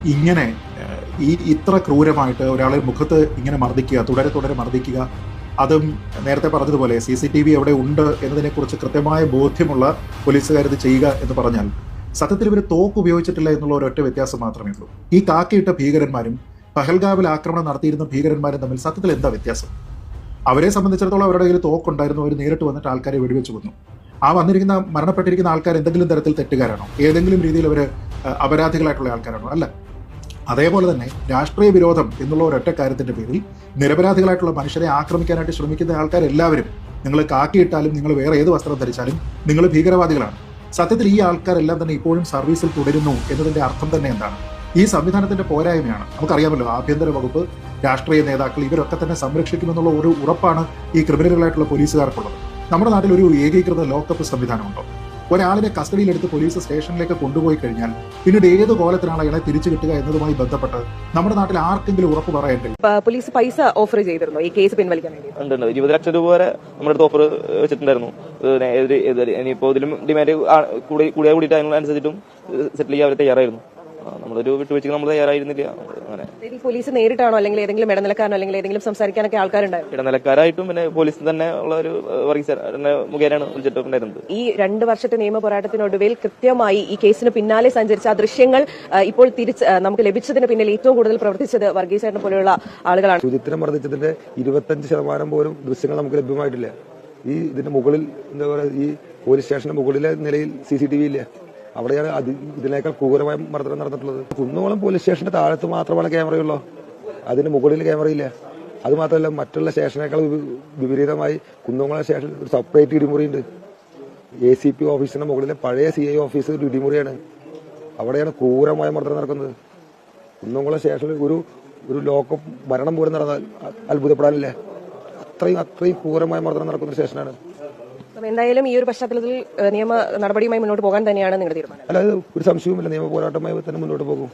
ഇങ്ങനെ ഈ ഇത്ര ക്രൂരമായിട്ട് ഒരാളെ മുഖത്ത് ഇങ്ങനെ മർദ്ദിക്കുക തുടരെ തുടരെ മർദ്ദിക്കുക അതും നേരത്തെ പറഞ്ഞതുപോലെ സി സി ടി വി എവിടെ ഉണ്ട് എന്നതിനെക്കുറിച്ച് കൃത്യമായ ബോധ്യമുള്ള പോലീസുകാർ ഇത് ചെയ്യുക എന്ന് പറഞ്ഞാൽ സത്യത്തിൽ ഇവർ തോക്ക് ഉപയോഗിച്ചിട്ടില്ല എന്നുള്ള ഒരൊറ്റ വ്യത്യാസം മാത്രമേ ഉള്ളൂ. ഈ കാക്കിയിട്ട ഭീകരന്മാരും പഹൽഗാവിൽ ആക്രമണം നടത്തിയിരുന്ന ഭീകരന്മാരും തമ്മിൽ സത്യത്തിൽ എന്താ വ്യത്യാസം? അവരെ സംബന്ധിച്ചിടത്തോളം അവരുടെ കയ്യിൽ തോക്കുണ്ടായിരുന്നു അവർ നേരിട്ട് വന്നിട്ട് ആൾക്കാരെ വെടിവെച്ച് കൊന്നു. ആ വന്നിരിക്കുന്ന മരണപ്പെട്ടിരിക്കുന്ന ആൾക്കാർ എന്തെങ്കിലും തരത്തിൽ തെറ്റുകാരാണോ? ഏതെങ്കിലും രീതിയിൽ അവർ അപരാധികളായിട്ടുള്ള ആൾക്കാരാണോ? അല്ല. അതേപോലെ തന്നെ രാഷ്ട്രീയ വിരോധം എന്നുള്ള ഒരൊറ്റ കാര്യത്തിന്റെ പേരിൽ നിരപരാധികളായിട്ടുള്ള മനുഷ്യരെ ആക്രമിക്കാനായിട്ട് ശ്രമിക്കുന്ന ആൾക്കാരെല്ലാവരും നിങ്ങൾ കാക്കിയിട്ടാലും നിങ്ങൾ വേറെ ഏത് വസ്ത്രം ധരിച്ചാലും നിങ്ങൾ ഭീകരവാദികളാണ്. സത്യത്തിൽ ഈ ആൾക്കാരെല്ലാം തന്നെ ഇപ്പോഴും സർവീസിൽ തുടരുന്നു എന്നതിന്റെ അർത്ഥം തന്നെ എന്താണ്? ഈ സംവിധാനത്തിന്റെ പോരായ്മയാണ്. നമുക്കറിയാമല്ലോ ആഭ്യന്തര വകുപ്പ് രാഷ്ട്രീയ നേതാക്കൾ ഇവരൊക്കെ തന്നെ സംരക്ഷിക്കുമെന്നുള്ള ഒരു ഉറപ്പാണ് ഈ ക്രിമിനലുകളായിട്ടുള്ള പോലീസുകാർക്കുള്ളത്. നമ്മുടെ നാട്ടിൽ ഒരു ഏകീകൃത ലോക്കപ്പ് സംവിധാനമുണ്ടോ? ഒരാളിനെ കസ്റ്റഡിയിലെടുത്ത് പോലീസ് സ്റ്റേഷനിലേക്ക് കൊണ്ടുപോയി കഴിഞ്ഞാൽ പിന്നീട് ഏത് കോലത്തിനാണ് അയാളെ തിരിച്ചു കിട്ടുക എന്നതുമായി ബന്ധപ്പെട്ട് നമ്മുടെ നാട്ടിൽ ആർക്കെങ്കിലും ഉറപ്പ് പറയണ്ടേ? പോലീസ് പൈസ ഓഫർ ചെയ്തിരുന്നു. ഈ കേസ് പിൻവലിക്കാൻ വേണ്ടി ഇരുപത് ലക്ഷം രൂപ വരെ നമ്മുടെ അടുത്ത് ഓഫർ വെച്ചിട്ടുണ്ടായിരുന്നു. ഇനിയിപ്പോ ഇതിലും ഡിമാൻഡ് കൂടി കൂടിയാ കൂടിയിട്ട് അതിനനുസരിച്ചിട്ടും സെറ്റിൽ ചെയ്യാൻ അവർ തയ്യാറായിരുന്നു. നമ്മളൊരു വിട്ടുവീഴ്ചക്ക് നമ്മൾ തയ്യാറായിരുന്നില്ല. അങ്ങനെ. പോലീസ് നേരിട്ടാണോ അല്ലെങ്കിൽ ഏതെങ്കിലും ഇടനിലക്കാരനോ അല്ലെങ്കിൽ ഏതെങ്കിലും സംസാരിക്കാനൊക്കെ ആൾക്കാരുണ്ടായിരുന്നു ഇടനിലക്കാരായിട്ടും പിന്നെ പോലീസ് തന്നെ ഉള്ള ഒരു വർഗീസ് മുഖേനയാണ് വിളിച്ചിട്ടുണ്ടായിരുന്നത് ഈ രണ്ട് വർഷത്തെ നിയമ പോരാട്ടത്തിനൊടുവിൽ കൃത്യമായി ഈ കേസിന് പിന്നാലെ സഞ്ചരിച്ച ആ ദൃശ്യങ്ങൾ ഇപ്പോൾ തിരിച്ച് നമുക്ക് ലഭിച്ചതിന് പിന്നിൽ ഏറ്റവും കൂടുതൽ പ്രവർത്തിച്ചത് വർഗീസേട്ടനെ പോലെയുള്ള ആളുകളാണ്. ചുരിത്രം വർദ്ധിച്ചതിന്റെ ഇരുപത്തഞ്ച് ശതമാനം പോലും ദൃശ്യങ്ങൾ നമുക്ക് ലഭ്യമായിട്ടില്ല. ഈ ഇതിന്റെ മുകളിൽ എന്താ പറയുക ഈ പോലീസ് സ്റ്റേഷന്റെ മുകളിലെ നിലയിൽ സി സി ടി വി ഇല്ല. അവിടെയാണ് അതി ഇതിനേക്കാൾ ക്രൂരമായ മർദ്ദനം നടന്നിട്ടുള്ളത്. കുന്നോളം പോലീസ് സ്റ്റേഷന്റെ താഴത്ത് മാത്രമാണ് ക്യാമറയുള്ളൂ. അതിന് മുകളിൽ ക്യാമറയില്ല. അത് മാത്രമല്ല മറ്റുള്ള സ്റ്റേഷനേക്കാൾ വിപ- വിപരീതമായി കുന്നോളം സ്റ്റേഷൻ ഒരു സെപ്പറേറ്റ് ഇടിമുറിയുണ്ട്. എ സി പി ഓഫീസിന്റെ മുകളിലെ പഴയ സി ഐ ഓഫീസ് ഒരു ഇടിമുറിയാണ്. അവിടെയാണ് ക്രൂരമായ മർദ്ദനം നടക്കുന്നത്. കുന്നംകുളം സ്റ്റേഷനിൽ ഒരു ഒരു ലോക്കപ്പ് മരണം പോലും നടന്നാൽ അത്ഭുതപ്പെടാനില്ലേ. അത്രയും അത്രയും ക്രൂരമായ മർദ്ദനം നടക്കുന്ന സ്റ്റേഷനാണ് എന്തായാലും ഈ ഒരു പശ്ചാത്തലത്തിൽ നിയമ നടപടിയുമായി മുന്നോട്ട് പോകാൻ തന്നെയാണ് നിങ്ങളുടെ തീരുമാനം. അല്ലാതെ ഒരു സംശയവുമില്ല. നിയമ പോരാട്ടമായി തന്നെ മുന്നോട്ട് പോകും.